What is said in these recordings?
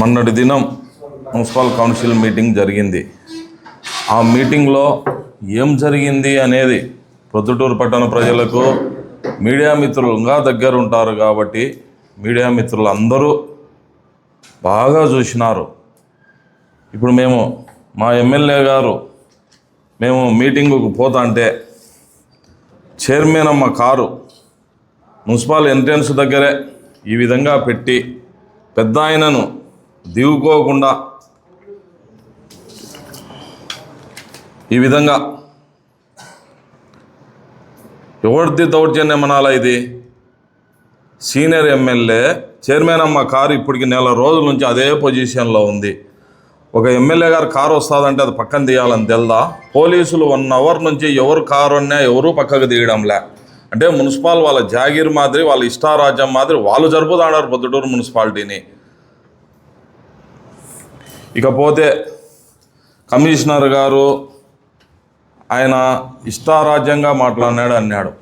మొన్నటి దినం municipal council meeting జరిగింది. ఆ మీటింగ్లో ఏం జరిగింది అనేది ప్రొద్దుటూరు పట్టణ ప్రజలకు మీడియా మిత్రులుగా దగ్గర ఉంటారు కాబట్టి మీడియా మిత్రులు అందరూ బాగా చూసినారు. ఇప్పుడు మేము మా ఎమ్మెల్యే గారు మేము మీటింగుకు పోతాంటే చైర్మన్ అమ్మ కారు మున్సిపల్ ఎంట్రన్స్ దగ్గరే ఈ విధంగా పెట్టి పెద్ద ఆయనను దిగుకోకుండా ఈ విధంగా ఎవరిది దౌర్జన్యం అనాలా ఇది? సీనియర్ ఎమ్మెల్యే చైర్మన్ అమ్మ కారు ఇప్పటికి నెల రోజుల నుంచి అదే పొజిషన్లో ఉంది. ఒక ఎమ్మెల్యే గారు కారు వస్తుందంటే అది పక్కన తీయాలని తెల్దా? పోలీసులు వన్ అవర్ నుంచి ఎవరు కారు అన్నా ఎవరు పక్కకు తీయడంలే. అంటే మున్సిపాల్ వాళ్ళ జాగీర్ మాదిరి వాళ్ళ ఇష్టారాజ్యం మాదిరి వాళ్ళు జరుపుతాడారు పొద్దుటూరు మున్సిపాలిటీని. ఇకపోతే కమిషనర్ గారు ఆయన ఇష్టారాజ్యంగా మాట్లాడినాడు అన్నాడు.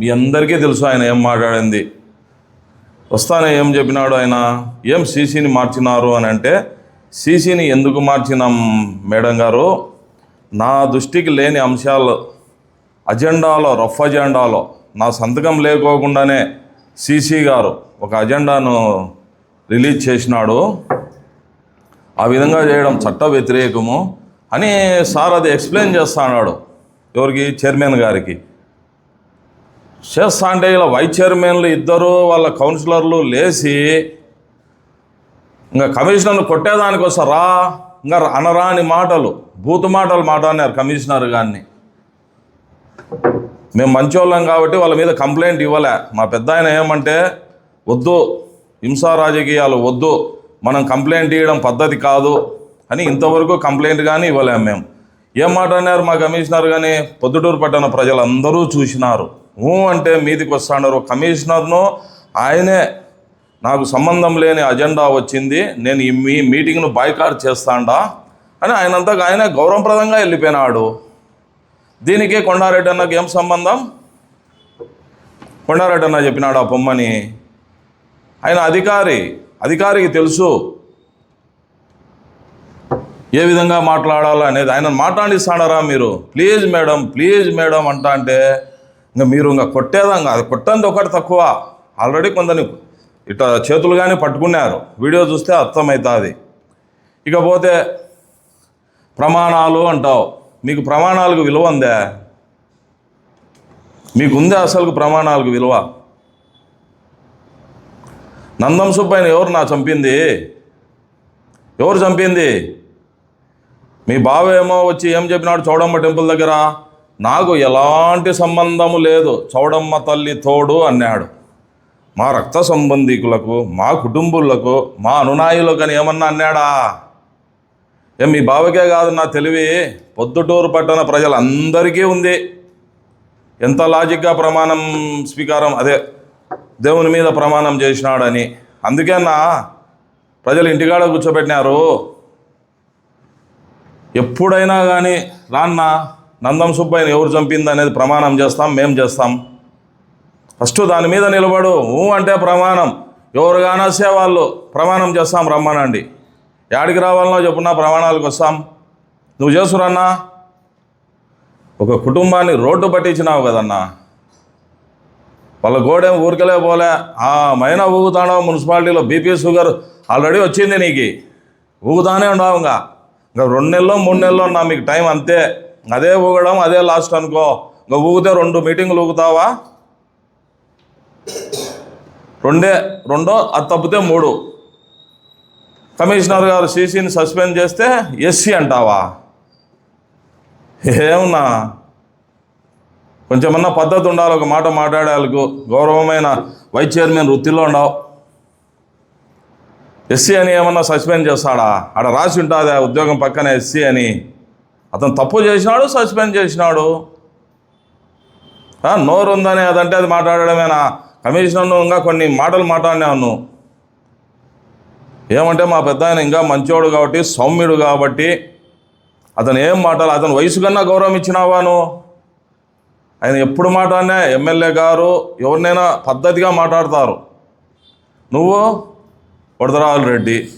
మీ అందరికీ తెలుసు ఆయన ఏం మాట్లాడింది. వస్తానే ఏం చెప్పినాడు ఆయన? ఏం సీసీని మార్చినారు అని అంటే సీసీని ఎందుకు మార్చినాం మేడం గారు? నా దృష్టికి లేని అంశాలు అజెండాలో రఫ్ అజెండాలో నా సంతకం లేకోకుండానే సీసీ గారు ఒక అజెండాను రిలీజ్ చేసినాడు. ఆ విధంగా చేయడం చట్ట వ్యతిరేకము అని సార్ అది ఎక్స్ప్లెయిన్ చేస్తా అన్నాడు. ఎవరికి? చైర్మన్ గారికి. చేస్తా అంటే ఇలా వైస్ చైర్మన్లు ఇద్దరు వాళ్ళ కౌన్సిలర్లు లేచి ఇంకా కమిషనర్ను కొట్టేదానికి వస్తారా ఇంకా అనరాని మాటలు బూతు మాటలు మాట్లాడినారు కమిషనర్ గారిని. మేము మంచోళ్ళం కాబట్టి వాళ్ళ మీద కంప్లైంట్ ఇవ్వలే. మా పెద్ద ఆయన ఏమంటే వద్దు హింసా రాజకీయాలు వద్దు మనం కంప్లైంట్ ఇవ్వడం పద్ధతి కాదు అని ఇంతవరకు కంప్లైంట్ కానీ ఇవ్వలేము మేము. ఏం మాట్లాడినారు మా కమిషనర్ కానీ పొద్దుటూరు పట్టణ ప్రజలందరూ చూసినారు. ఊ అంటే మీదికి వస్తాడారు. కమిషనర్ను ఆయనే నాకు సంబంధం లేని అజెండా వచ్చింది. నేను ఈ మీ మీటింగ్ను బాయ్కాట్ చేస్తాడా అని ఆయనంతా ఆయనే గౌరవప్రదంగా వెళ్ళిపోయినాడు. దీనికి కొండారెడ్డి అన్నకు ఏం సంబంధం? కొండారెడ్డి అన్న చెప్పినాడు ఆ పొమ్మని. ఆయన అధికారి. అధికారికి తెలుసు ఏ విధంగా మాట్లాడాలా అనేది. ఆయన మాట్లాడిస్తాడారా మీరు? ప్లీజ్ మేడం ప్లీజ్ మేడం అంట అంటే ఇంకా మీరు ఇంకా కొట్టేదాం అది కొట్టంది ఒకటి తక్కువ. ఆల్రెడీ కొందరిని ఇట్లా చేతులు కానీ పట్టుకున్నారు. వీడియో చూస్తే అర్థమవుతుంది ఇకపోతే ప్రమాణాలు అంటావు. మీకు ప్రమాణాలకు విలువ ఉందా? మీకుందే అసలు ప్రమాణాలకు విలువ? నందం సుబ్బయ్యని ఎవరు నా చంపింది? ఎవరు చంపింది? మీ బావ ఏమో వచ్చి ఏం చెప్పినాడు చౌడమ్మ టెంపుల్ దగ్గర? నాకు ఎలాంటి సంబంధము లేదు. చౌడమ్మ తల్లి తోడు అన్నాడు. మా రక్త సంబంధికులకు మా కుటుంబులకు మా అనునాయులకు అని ఏమన్నా అన్నాడా? ఏం మీ బావకే కాదు నా తెలివి. పొద్దుటూరు పట్టణ ప్రజలందరికీ ఉంది. ఎంత లాజిక్గా ప్రమాణం స్వీకారం? అదే దేవుని మీద ప్రమాణం చేసినాడని. అందుకేనా ప్రజలు ఇంటికాడ కూర్చోబెట్టినారు. ఎప్పుడైనా కానీ రాన్న నందం సుబ్బయ్యని ఎవరు చంపింది అనేది ప్రమాణం చేస్తాం మేం చేస్తాం. ఫస్ట్ దాని మీద నిలబడు. ఊ అంటే ప్రమాణం. ఎవరు కానసే వాళ్ళు ప్రమాణం చేస్తాం రమ్మనండి. యాడికి రావాలనో చెప్పున్నా ప్రమాణాలకు వస్తాం. నువ్వు చేసురన్నా. ఒక కుటుంబాన్ని రోడ్డు పట్టించినావు కదన్నా. వాళ్ళ గోడేం ఊరికలే పోలే. ఆ మైనా ఊగుతానో మున్సిపాలిటీలో బీపీ షుగర్ ఆల్రెడీ వచ్చింది నీకు. ఊగుతానే ఉండవు ఇంకా. ఇంకా రెండు నెలలో మూడు నెలల్లో నా మీకు టైం అంతే. అదే ఊగడం అదే లాస్ట్ అనుకో. ఇంకా ఊగితే రెండు మీటింగులు ఊగుతావా? రెండే రెండో అది తప్పితే మూడు. కమిషనర్ గారు సీసీని సస్పెండ్ చేస్తే ఎస్సీ అంటావా? ఏమన్నా? కొంచెమన్నా పద్ధతి ఉండాలి ఒక మాట మాట్లాడేందుకు గౌరవమైన వైస్ చైర్మన్ వృత్తిలో ఉండవు. ఎస్సీ అని ఏమన్నా సస్పెండ్ చేస్తాడా? ఆడ రాసి ఉంటుంది ఉద్యోగం పక్కన ఎస్సీ అని. అతను తప్పు చేసినాడు సస్పెండ్ చేసినాడు. నోరు ఉందని అదంటే అది మాట్లాడడమేనా? కమిషనర్ను ఇంకా కొన్ని మాటలు మాట్లాడినాను ఏమంటే మా పెద్ద ఆయన ఇంకా మంచోడు కాబట్టి సౌమ్యుడు కాబట్టి అతను ఏం మాటలు అతను వయసు కన్నా గౌరవం ఇచ్చినావా నువ్వు? ఆయన ఎప్పుడు మాట్లాడినా ఎమ్మెల్యే గారు ఎవరినైనా పద్ధతిగా మాట్లాడతారు. నువ్వు వడదరాజు రెడ్డి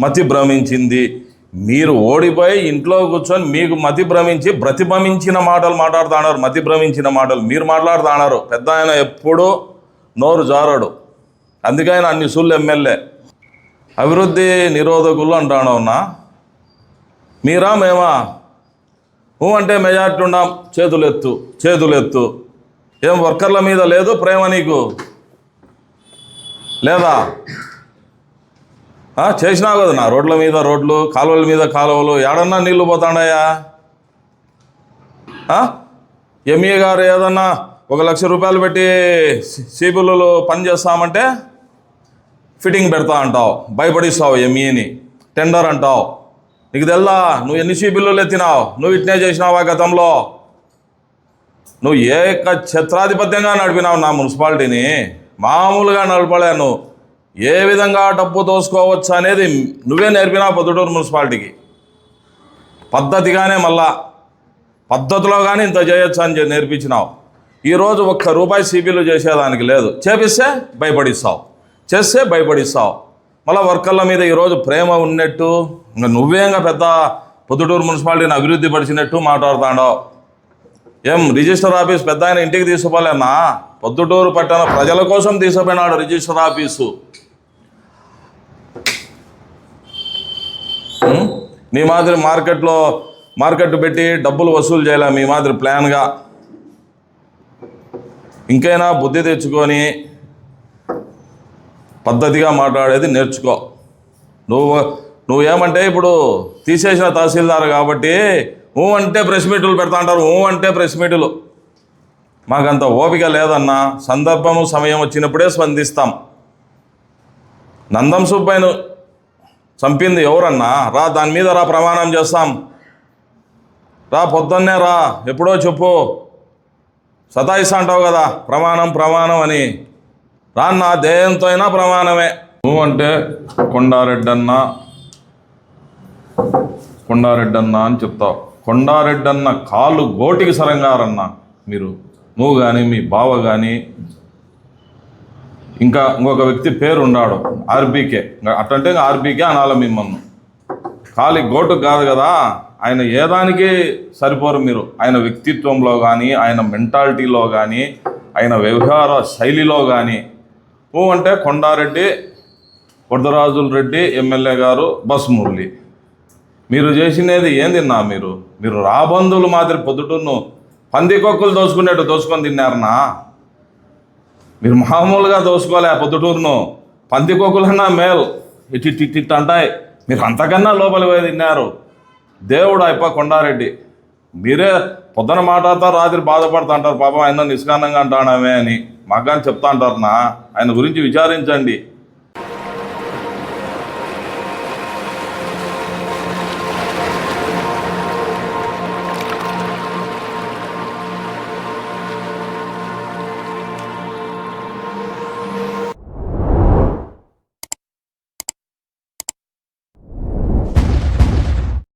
మతి భ్రమించింది. మీరు ఓడిపోయి ఇంట్లో కూర్చొని మీకు మతి భ్రమించి ప్రతిభమించిన మాటలు మాట్లాడుతున్నారు. మతి భ్రమించిన మాటలు మీరు మాట్లాడుతున్నారు. పెద్ద ఆయన ఎప్పుడూ నోరు జారడు. అందుకే ఆయన అన్ని సుళ్ళు ఎమ్మెల్యే. అభివృద్ధి నిరోధకులు అంటాను ఉన్నా మీరా మేమా? ఊ అంటే మెజార్టీ ఉన్నాం చేతులెత్తు చేతులెత్తు. ఏం వర్కర్ల మీద లేదు ప్రేమ నీకు? లేదా? చేసినావు కదా నా రోడ్ల మీద రోడ్లు కాలువల మీద కాలువలు. ఏడన్నా నీళ్ళు పోతాడాయా ఎంఈ గారు ఏదన్నా ఒక లక్ష రూపాయలు పెట్టి సిబిల్లు పని చేస్తామంటే ఫిట్టింగ్ పెడతా అంటావు. భయపడిస్తావు ఎంఈని టెండర్ అంటావు. నీకు తెల్లా నువ్వు ఎన్ని చీపిల్లులు ఎత్తినావు? నువ్వు ఇట్నే చేసినావా గతంలో? నువ్వు ఏక ఛత్రాధిపత్యంగా నడిపినావు నా మున్సిపాలిటీని. మామూలుగా నడపలేను. ఏ విధంగా డబ్బు దోసుకోవచ్చు అనేది నువ్వే నేర్పినావు పొద్దుటూరు మున్సిపాలిటీకి. పద్ధతిగానే మళ్ళా పద్ధతిలో కానీ ఇంత చేయొచ్చు అని నేర్పించినావు. ఈరోజు ఒక్క రూపాయి సిబిలు చేసేదానికి లేదు. చేపిస్తే భయపడిస్తావు. చేస్తే భయపడిస్తావు. మళ్ళీ వర్కర్ల మీద ఈరోజు ప్రేమ ఉన్నట్టు ఇంకా నువ్వేంగా పెద్ద పొద్దుటూరు మున్సిపాలిటీని అభివృద్ధి పరిచినట్టు మాట్లాడుతాడో ఏం రిజిస్టర్ ఆఫీస్ పెద్ద ఆయన ఇంటికి తీసుకుపోలేనా? పొద్దుటూరు పట్టణ ప్రజల కోసం తీసుకుపోయినాడు రిజిస్టర్ ఆఫీసు. నీ మాదిరి మార్కెట్లో మార్కెట్ పెట్టి డబ్బులు వసూలు చేయలే మీ మాదిరి ప్లాన్గా? ఇంకైనా బుద్ధి తెచ్చుకొని పద్ధతిగా మాట్లాడేది నేర్చుకో. నువ్వు నువ్వేమంటే ఇప్పుడు తీసేసిన తహసీల్దార్ కాబట్టి ఊ అంటే ప్రెస్ మీట్లు పెడతా అంటారు ఊ అంటే ప్రెస్ మీట్లు. మాకంత ఓపిక లేదన్నా సందర్భము సమయం వచ్చినప్పుడే స్పందిస్తాం. నందం సుబ్బయ్యను చంపింది ఎవరన్నా? రా దాని మీద రా ప్రమాణం చేస్తాం. రా పొద్దున్నే రా ఎప్పుడో చెప్పు. సతాయిస్తా అంటావు కదా ప్రమాణం ప్రమాణం అని. రా నా దేయంతో అయినా ప్రమాణమే. నువ్వు అంటే కొండారెడ్డన్న కొండారెడ్డన్న అని చెప్తావు. కొండారెడ్డన్న కాళ్ళు గోటికి సరంగారన్న. మీరు నువ్వు కానీ మీ బావ కానీ ఇంకా ఇంకొక వ్యక్తి పేరు ఉన్నాడు ఆర్బీకే అట్టంటే ఇంకా ఆర్బీకే అనాలి మిమ్మల్ని. ఖాళీ గోటు కాదు కదా ఆయన ఏదానికి సరిపోరు మీరు. ఆయన వ్యక్తిత్వంలో కానీ ఆయన మెంటాలిటీలో కానీ ఆయన వ్యవహార శైలిలో కానీ ఓ అంటే కొండారెడ్డి వరదరాజుల రెడ్డి ఎమ్మెల్యే గారు బస్ మురళి మీరు చేసినది ఏం తిన్నా మీరు? మీరు రాబంధువులు మాదిరి పొద్దుటూరును పందికొక్కులు దోసుకునేట్టు దోసుకొని తిన్నారనా? మీరు మామూలుగా దోసుకోలే పొద్దుటూరును. పందికొక్కులన్నా మేల్. ఇటు ఇటు ఇటు అంటాయి. మీరు అంతకన్నా లోపలి పోయి తిన్నారు. దేవుడు అయిప కొండారెడ్డి. మీరే పొద్దున మాట్లాడతారు రాత్రి బాధపడతా అంటారు. పాపం ఆయన నిష్కారణంగా అంటాడమే అని. మాకు కానీ చెప్తా అంటారు నా. ఆయన గురించి విచారించండి.